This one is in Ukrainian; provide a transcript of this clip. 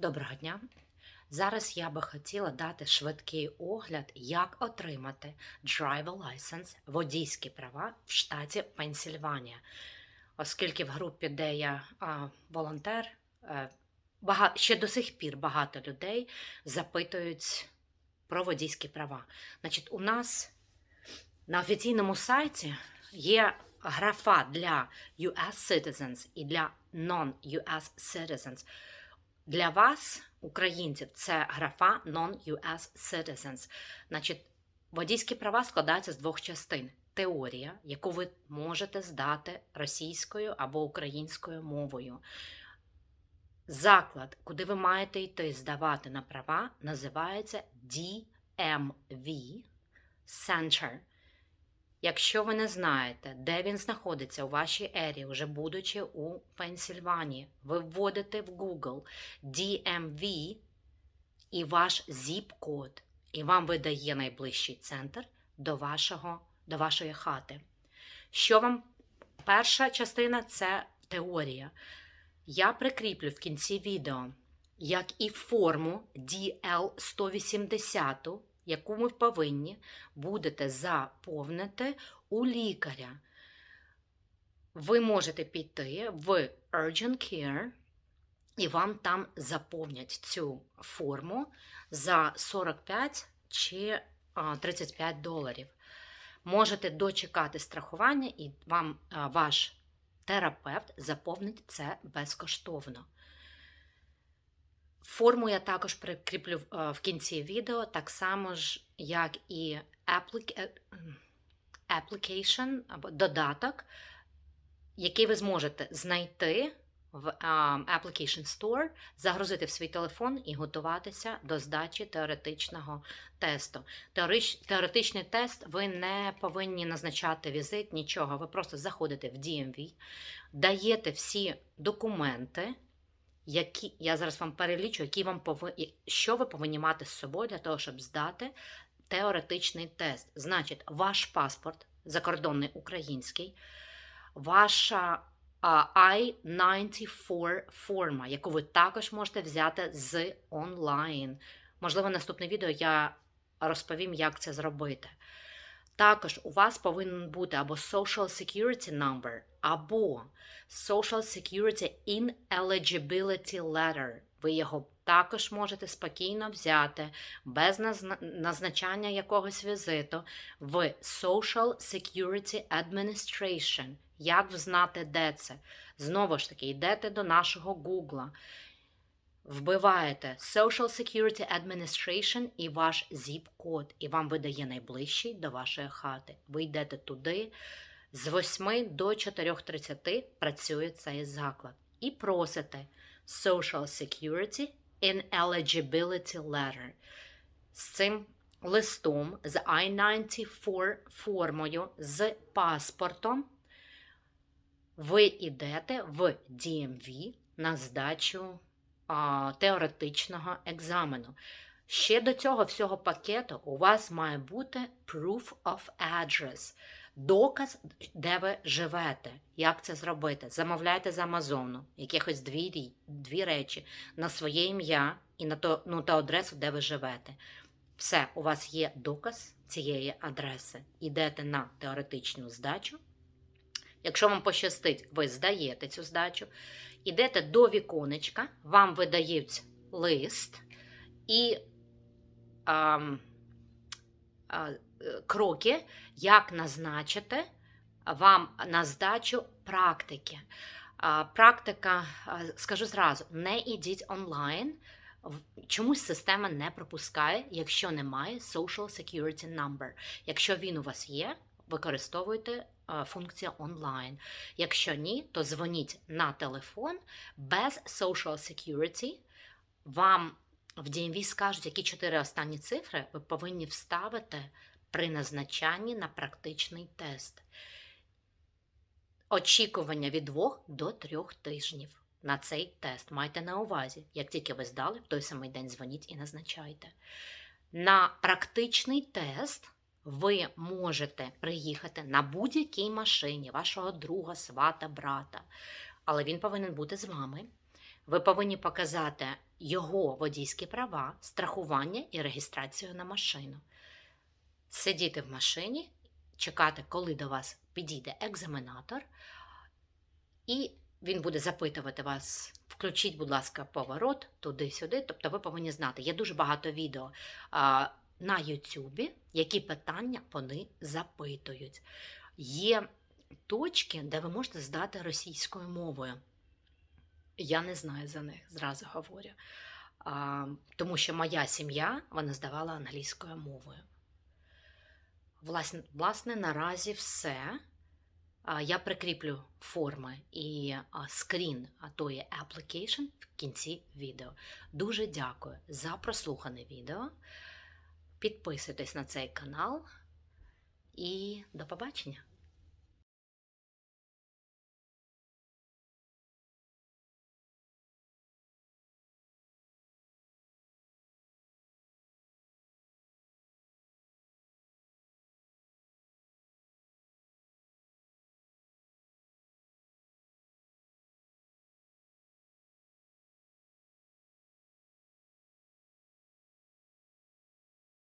Доброго дня. Зараз я би хотіла дати швидкий огляд, як отримати driver license, водійські права в штаті Пенсільванія. Оскільки в групі, де я а, волонтер, е, бага... ще до сих пір багато людей запитують про водійські права. Значить, у нас на офіційному сайті є графа для US citizens і для non-US citizens. Для вас, українців, це графа Non-US Citizens. Значить, водійські права складаються з двох частин: теорія, яку ви можете здати російською або українською мовою. Заклад, куди ви маєте йти здавати на права, називається DMV Center. Якщо ви не знаєте, де він знаходиться у вашій ері, вже будучи у Пенсільванії, ви вводите в Google DMV і ваш zip-код, і вам видає найближчий центр до, вашого, до вашої хати. Що вам перша частина це теорія. Я прикріплю в кінці відео, як і форму DL180, яку ви повинні будете заповнити у лікаря. Ви можете піти в Urgent Care, і вам там заповнять цю форму за 45 чи 35 доларів. Можете дочекати страхування, і вам ваш терапевт заповнить це безкоштовно. Форму я також прикріплю е, в кінці відео, так само ж, як і application або додаток, який ви зможете знайти в Application Store, загрузити в свій телефон і готуватися до здачі теоретичного тесту. Теоретичний тест ви не повинні назначати візит, нічого. Ви просто заходите в DMV, даєте всі документи які я зараз вам перелічу, які вам повинні, що ви повинні мати з собою для того, щоб здати теоретичний тест. Значить, ваш паспорт, закордонний український, ваша I-94 форма, яку ви також можете взяти з онлайн. Можливо, наступне відео я розповім, як це зробити. Також у вас повинен бути або Social Security Number, або Social Security Ineligibility Letter. Ви його також можете спокійно взяти без назначання якогось візиту в Social Security Administration. Як взнати, де це? Знову ж таки, йдете до нашого Гугла, вбиваєте Social Security Administration і ваш zip-код, і вам видає найближчий до вашої хати. Ви йдете туди. З 8 до 4.30 працює цей заклад. І просите Social Security Ineligibility Letter. З цим листом, з I-94 формою, з паспортом, ви йдете в DMV на здачу теоретичного екзамену. Ще до цього всього пакету у вас має бути Proof of Address. Доказ, де ви живете, як це зробити. Замовляйте з Амазону якихось дві, дві речі на своє ім'я і на то, ну, та адресу, де ви живете. Все, у вас є доказ цієї адреси. Йдете на теоретичну здачу. Якщо вам пощастить, ви здаєте цю здачу, йдете до віконечка, вам видають лист і ам, а, е, кроки, як назначити вам на здачу практики. А, Практика, скажу зразу, не ідіть онлайн. Чомусь система не пропускає, якщо немає Social Security Number. Якщо він у вас є, використовуйте е, функцію онлайн. Якщо ні, то дзвоніть на телефон без Social Security. Вам в DMV скажуть, які чотири останні цифри ви повинні вставити при назначанні на практичний тест. Очікування від 2 до 3 тижнів на цей тест. Майте на увазі. Як тільки ви здали, в той самий день дзвоніть і назначайте. На практичний тест ви можете приїхати на будь-якій машині вашого друга, свата, брата, але він повинен бути з вами. Ви повинні показати його водійські права, страхування і реєстрацію на машину. Сидіти в машині, чекати, коли до вас підійде екзаменатор, і він буде запитувати вас, включіть, будь ласка, поворот туди-сюди. Тобто ви повинні знати, є дуже багато відео на Ютубі, які питання вони запитують. Є точки, де ви можете здати російською мовою. Я не знаю за них, зразу говорю. А, тому що моя сім'я вона здавала англійською мовою. Власне, власне, наразі все. А, Я прикріплю форми і а, скрін а, тої application в кінці відео. Дуже дякую за прослухане відео. Підписуйтесь на цей канал і до побачення!